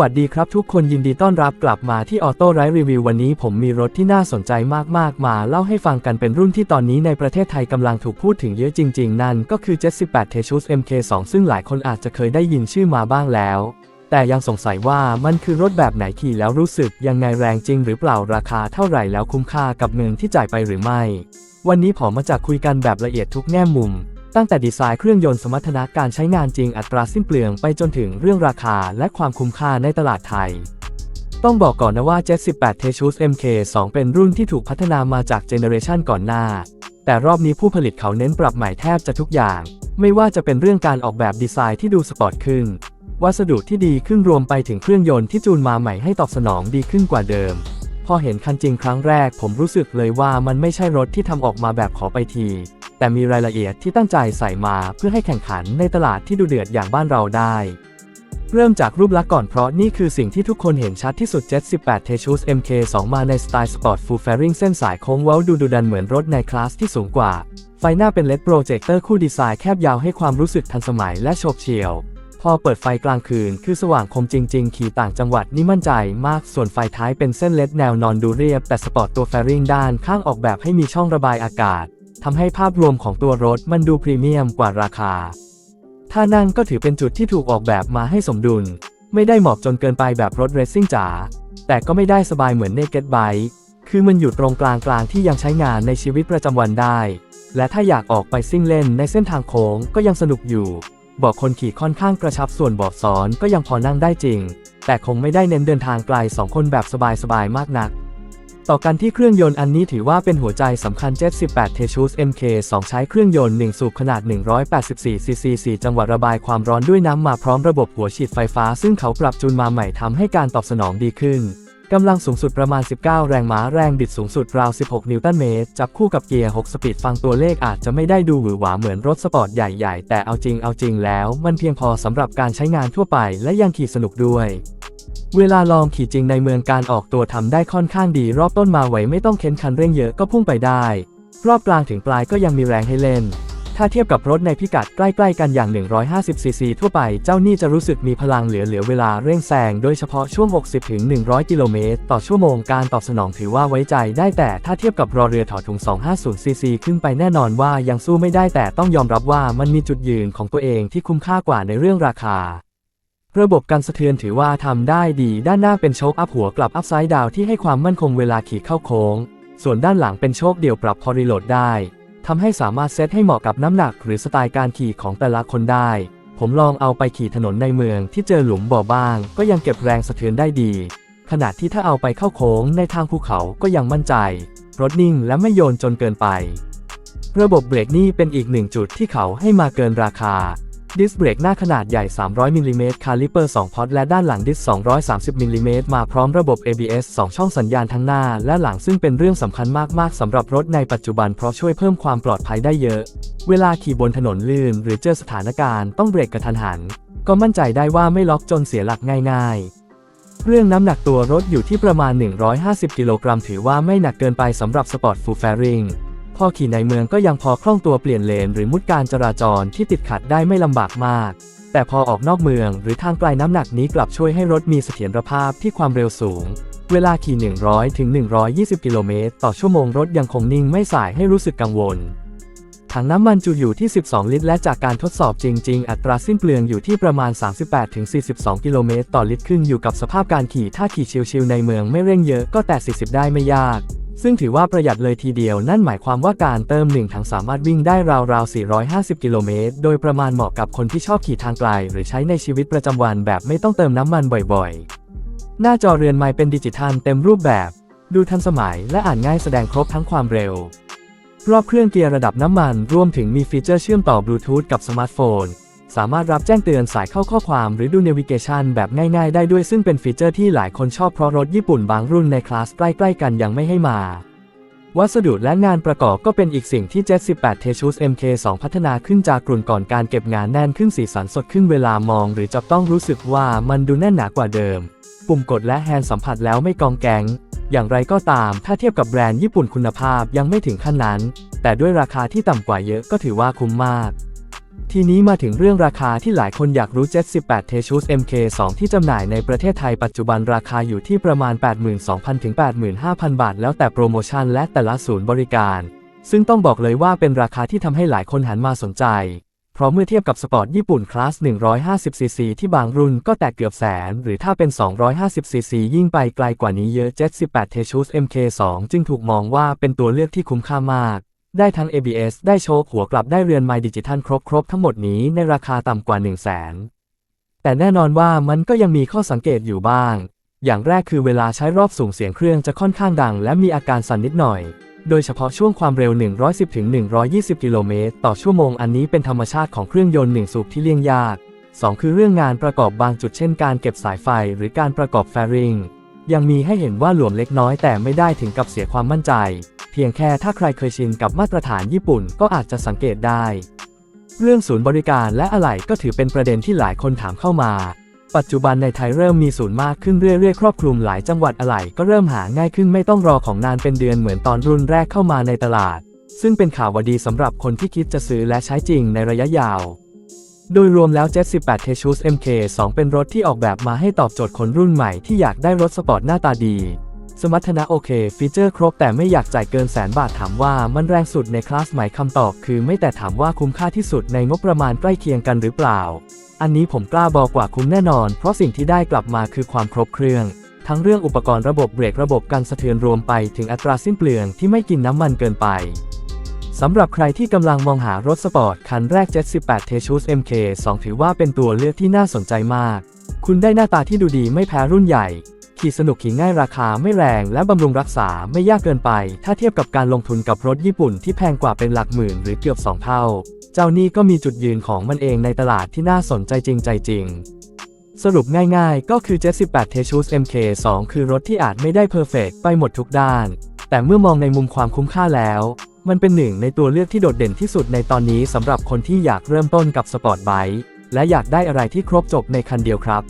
วัสดีครับทุกคนยินดีต้อนรับกลับมาที่ออโต้ไรรีวิววันนี้ผมมีรถที่น่าสนใจมากๆ มาเล่าให้ฟังกันเป็นรุ่นที่ตอนนี้ในประเทศไทยกำลังถูกพูดถึงเยอะจริง ๆ นั่นก็คือ 78 t e c h u s MK2 ซึ่งหลายคนอาจจะเคยได้ยินชื่อมาบ้างแล้ว แต่ยังสงสัยว่ามันคือรถแบบไหนขี่แล้วรู้สึกยังไงแรงจริงหรือเปล่าราคาเท่าไหร่แล้วคุ้มค่ากับเงินที่จ่ายไปหรือไม่ วันนี้ผมมาจากคุยกันแบบละเอียดทุกแง่มุม ตั้งแต่ดีไซน์เครื่องยนต์สมรรถนะการใช้งานจริงอัตราสิ้นเปลืองไปจนถึงเรื่องราคาและความคุ้มค่าในตลาดไทย ต้องบอกก่อนนะว่า78 t e c h u s MK2 เป็นรุ่นที่ถูกพัฒนามาจากเจเนอเรชันก่อนหน้า แต่รอบนี้ผู้ผลิตเขาเน้นปรับใหม่แทบจะทุกอย่าง ไม่ว่าจะเป็นเรื่องการออกแบบดีไซน์ที่ดูสปอร์ตขึ้น วัสดุที่ดีขึ้นรวมไปถึงเครื่องยนต์ที่จูนมาใหม่ให้ตอบสนองดีขึ้นกว่าเดิม พอเห็นคันจริงครั้งแรกผมรู้สึกเลยว่ามันไม่ใช่รถที่ทำออกมาแบบขอไปที แต่มีรายละเอียดที่ตั้งใจใส่มาเพื่อให้แข่งขันในตลาดที่ดูเดือดอย่างบ้านเราได้ เริ่มจากรูปลักษณ์ก่อนเพราะนี่คือสิ่งที่ทุกคนเห็นชัดที่สุด78 t e c h u s MK2 มาในสไตล์สปอร์ตฟูลแฟริงเส้นสายโค้งเว้าดูดุดันเหมือนรถในคลาสที่สูงกว่า ไฟหน้าเป็นเลดโปรเจคเตอร์คู่ดีไซน์แคบยาวให้ความรู้สึกทันสมัยและโฉบเฉี่ยว พอเปิดไฟกลางคืนคือสว่างคมจริง ๆ ขี่ต่างจังหวัดนี่มั่นใจมาก ส่วนไฟท้ายเป็นเส้นเลดแนวนอนดูเรียบ แต่สปอร์ตตัวแฟริงด้านข้างออกแบบให้มีช่องระบายอากาศ ทำให้ภาพรวมของตัวรถมันดูพรีเมียมกว่าราคาท่านั่งก็ถือเป็นจุดที่ถูกออกแบบมาให้สมดุล ไม่ได้เหมาะจนเกินไปแบบรถเรซซิ่งจ๋า แต่ก็ไม่ได้สบายเหมือนเนกเก d ไบ e คือมันอยู่ตรงกลางกลางที่ยังใช้งานในชีวิตประจำวันได้ และถ้าอยากออกไปซิ่งเล่นในเส้นทางโค้งก็ยังสนุกอยู่เบอกคนขี่ค่อนข้างกระชับส่วนเบาะซ้อนก็ยังพอนั่งได้จริง แต่คงไม่ได้เน้นเดินทางไกลสองคนแบบสบายๆมากนัก ต่อกันที่เครื่องยนต์อันนี้ถือว่าเป็นหัวใจสำคัญ78 t e c h u s MK2 ใช้เครื่องยนต์ 1 สูบขนาด 184 cc 4จังหวะระบายความร้อนด้วยน้ำมาพร้อมระบบหัวฉีดไฟฟ้า ซึ่งเขาปรับจูนมาใหม่ทำให้การตอบสนองดีขึ้นกำลังสูงสุดประมาณ 19 แรงม้าแรงบิดสูงสุดราว 16 นิวตันเมตร จับคู่กับเกียร์ 6 สปีดฟังตัวเลขอาจจะไม่ได้ดูหวือหวาเหมือนรถสปอร์ตใหญ่ๆ แต่เอาจริงเอาจริงแล้ว มันเพียงพอสำหรับการใช้งานทั่วไปและยังขี่สนุกด้วย เวลาลองขี่จริงในเมืองการออกตัวทำได้ค่อนข้างดีรอบต้นมาไหวไม่ต้องเค้นคันเร่งเยอะก็พุ่งไปได้ รอบกลางถึงปลายก็ยังมีแรงให้เล่น ถ้าเทียบกับรถในพิกัดใกล้ๆกันอย่าง 150 ซีซีทั่วไปเจ้านี่จะรู้สึกมีพลังเหลือๆเวลาเร่งแซงโดยเฉพาะช่วง 60-100 กิโลเมตร ต่อชั่วโมงการตอบสนองถือว่าไว้ใจได้แต่ถ้าเทียบกับรอเรือถอดถุง 250 ซีซีขึ้นไปแน่นอนว่ายังสู้ไม่ได้แต่ต้องยอมรับว่ามันมีจุดยืนของตัวเองที่คุ้มค่ากว่าในเรื่องราคา ระบบการสะเทือนถือว่าทำได้ดีด้านหน้าเป็นโชคอัพหัวกลับอัพไซด์ดาวที่ให้ความมั่นคงเวลาขี่เข้าโค้ง ส่วนด้านหลังเป็นโชคเดี่ยวปรับพอรีโหลดได้ทำให้สามารถเซตให้เหมาะกับน้ำหนักหรือสไตล์การขี่ของแต่ละคนได้ ผมลองเอาไปขี่ถนนในเมืองที่เจอหลุมบ่อบ้าง ก็ยังเก็บแรงสะเทือนได้ดี ขณะที่ถ้าเอาไปเข้าโค้งในทางภูเขาก็ยังมั่นใจรถนิ่งและไม่โยนจนเกินไป ระบบเบรกนี่เป็นอีกหนึ่งจุดที่เขาให้มาเกินราคา ดิสเบรกหน้าขนาดใหญ่ 300มิลลิเมตรคาลิเปอร์ 2 พอตและด้านหลังดิส 230มิลลิเมตรมาพร้อมระบบ ABS 2 ช่องสัญญาณทั้งหน้าและหลังซึ่งเป็นเรื่องสำคัญมาก ๆสำหรับรถในปัจจุบันเพราะช่วยเพิ่มความปลอดภัยได้เยอะ เวลาขี่บนถนนลื่น หรือเจอสถานการณ์ต้องเบรกกระทันหัน ก็มั่นใจได้ว่าไม่ล็อกจนเสียหลักง่ายๆเรื่องน้ำหนักตัวรถอยู่ที่ประมาณ 150 กิโลกรัมถือว่าไม่หนักเกินไปสำหรับสปอร์ตฟูลแฟริง พอขี่ในเมืองก็ยังพอคล่องตัวเปลี่ยนเลนหรือมุดการจราจรที่ติดขัดได้ไม่ลำบากมาก แต่พอออกนอกเมืองหรือทางไกลน้ำหนักนี้กลับช่วยให้รถมีเสถียรภาพที่ความเร็วสูง เวลาขี่ 100ถึง120 กิโลเมตร ต่อชั่วโมงรถยังคงนิ่งไม่สายให้รู้สึกกังวลถังน้ำมันจุอยู่ที่ 12 ลิตร และจากการทดสอบจริง ๆ อัตราสิ้นเปลืองอยู่ที่ประมาณ 38-42 กิโลเมตรต่อลิตรขึ้นอยู่กับสภาพการขี่ถ้าขี่ชิลๆในเมืองไม่เร่งเยอะก็แต่ 40 ได้ไม่ยาก ซึ่งถือว่าประหยัดเลยทีเดียว นั่นหมายความว่าการเติมหนึ่งถังสามารถวิ่งได้ราวๆ 450 กิโลเมตร โดยประมาณเหมาะกับคนที่ชอบขี่ทางไกล หรือใช้ในชีวิตประจำวันแบบไม่ต้องเติมน้ำมันบ่อยๆ หน้าจอเรือนไม้เป็นดิจิทัลเต็มรูปแบบ ดูทันสมัยและอ่านง่ายแสดงครบทั้งความเร็ว รอบเครื่องเกียร์ระดับน้ำมัน รวมถึงมีฟีเจอร์เชื่อมต่อบลูทูธกับสมาร์ทโฟน สามารถรับแจ้งเตือนสายเข้าข้อความหรือดูเนวิเกชันแบบง่ายๆ ได้ด้วยซึ่งเป็นฟีเจอร์ที่หลายคนชอบเพราะรถญี่ปุ่นบางรุ่นในคลาสใกล้ๆกันยังไม่ให้มา วัสดุและงานประกอบก็เป็นอีกสิ่งที่ 78 t e c h u s MK2 พัฒนาขึ้นจากกลุ่นก่อนการเก็บงานแน่นขึ้นสีสันสดขึ้นเวลามอง หรือจับต้องรู้สึกว่ามันดูแน่นหนากว่าเดิม ปุ่มกดและแฮนด์สัมผัสแล้วไม่กองแกงอย่างไรก็ตาม ถ้าเทียบกับแบรนด์ญี่ปุ่นคุณภาพยังไม่ถึงขั้นนั้น แต่ด้วยราคาที่ต่ำกว่าเยอะก็ถือว่าคุ้มมาก ทีนี้มาถึงเรื่องราคาที่หลายคนอยากรู้ 78 t e c h u s MK2 ที่จำหน่ายในประเทศไทยปัจจุบันราคาอยู่ที่ประมาณ 82,000 ถึง 85,000 บาท แล้วแต่โปรโมชั่นและแต่ละศูนย์บริการ ซึ่งต้องบอกเลยว่าเป็นราคาที่ทำให้หลายคนหันมาสนใจ เพราะเมื่อเทียบกับสปอร์ตญี่ปุ่นคลาส 150cc ที่บางรุ่นก็แตะเกือบแสน หรือถ้าเป็น 250cc ยิ่งไปไกลกว่านี้เยอะ 78 t e c h u s MK2 จึงถูกมองว่าเป็นตัวเลือกที่คุ้มค่ามาก ได้ทั้ง ABS ได้โชคหัวกลับได้เรือนไมดิจิทัลครบครบทั้งหมดนี้ในราคาต่ำกว่า 1 0 0 0 0แสนแต่แน่นอนว่ามันก็ยังมีข้อสังเกตอยู่บ้าง อย่างแรกคือเวลาใช้รอบสูงเสียงเครื่องจะค่อนข้างดัง และมีอาการสั่นนิดหน่อย โดยเฉพาะช่วงความเร็ว 110-120 กิโลเมตรต่อชั่วโมงอันนี้เป็นธรรมชาติของเครื่องยนต์หนึ่งสูบที่เลี่ยงยาก 2 คือเรื่องงานประกอบบางจุดเช่นการเก็บสายไฟหรือการประกอบแฟริงยังมีให้เห็นว่าหลวมเล็กน้อยแต่ไม่ได้ถึงกับเสียความมั่นใจ เพียงแค่ถ้าใครเคยชินกับมาตรฐานญี่ปุ่นก็อาจจะสังเกตได้ เรื่องศูนย์บริการและอะไหล่ก็ถือเป็นประเด็นที่หลายคนถามเข้ามา ปัจจุบันในไทยเริ่มมีศูนย์มากขึ้นเรื่อยๆ ครอบคลุมหลายจังหวัดอะไหล่ก็เริ่มหาง่ายขึ้นไม่ต้องรอของนานเป็นเดือนเหมือนตอนรุ่นแรกเข้ามาในตลาด ซึ่งเป็นข่าววดีสำหรับคนที่คิดจะซื้อและใช้จริงในระยะยาวโดยรวมแล้ว78 t e c h u s MK2 เป็นรถที่ออกแบบมาให้ตอบโจทย์คนรุ่นใหม่ที่อยากได้รถสปอร์ตหน้าตาดี สมรรถนะโอเค ฟีเจอร์ครบแต่ไม่อยากจ่ายเกินแสนบาทถามว่ามันแรงสุดในคลาสไหมคำตอบคือไม่แต่ถามว่าคุ้มค่าที่สุดในงบประมาณใกล้เคียงกันหรือเปล่า อันนี้ผมกล้าบอกกว่าคุ้มแน่นอน เพราะสิ่งที่ได้กลับมาคือความครบเครื่อง ทั้งเรื่องอุปกรณ์ระบบเบรกระบบการสะเทือนรวมไปถึงอัตราสิ้นเปลืองที่ไม่กินน้ำมันเกินไปสำหรับใครที่กำลังมองหารถสปอร์ตคันแรก 78 t e c h u s MK2 ถือว่าเป็นตัวเลือกที่น่าสนใจมาก คุณได้หน้าตาที่ดูดีไม่แพ้รุ่นใหญ่ ขี่สนุกขี่ง่ายราคาไม่แรงและบำรุงรักษาไม่ยากเกินไป ถ้าเทียบกับการลงทุนกับรถญี่ปุ่นที่แพงกว่าเป็นหลักหมื่นหรือเกือบ 2 เท่า เจ้านี่ก็มีจุดยืนของมันเองในตลาดที่น่าสนใจจริงใจจริงสรุปง่ายๆ ก็คือ78 t e c h u s MK2 คือรถที่อาจไม่ได้เพอร์เฟกไปหมดทุกด้าน แต่เมื่อมองในมุมความคุ้มค่าแล้ว มันเป็นหนึ่งในตัวเลือกที่โดดเด่นที่สุดในตอนนี้สำหรับคนที่อยากเริ่มต้นกับสปอร์ตไบค์และอยากได้อะไรที่ครบจบในคันเดียวครับ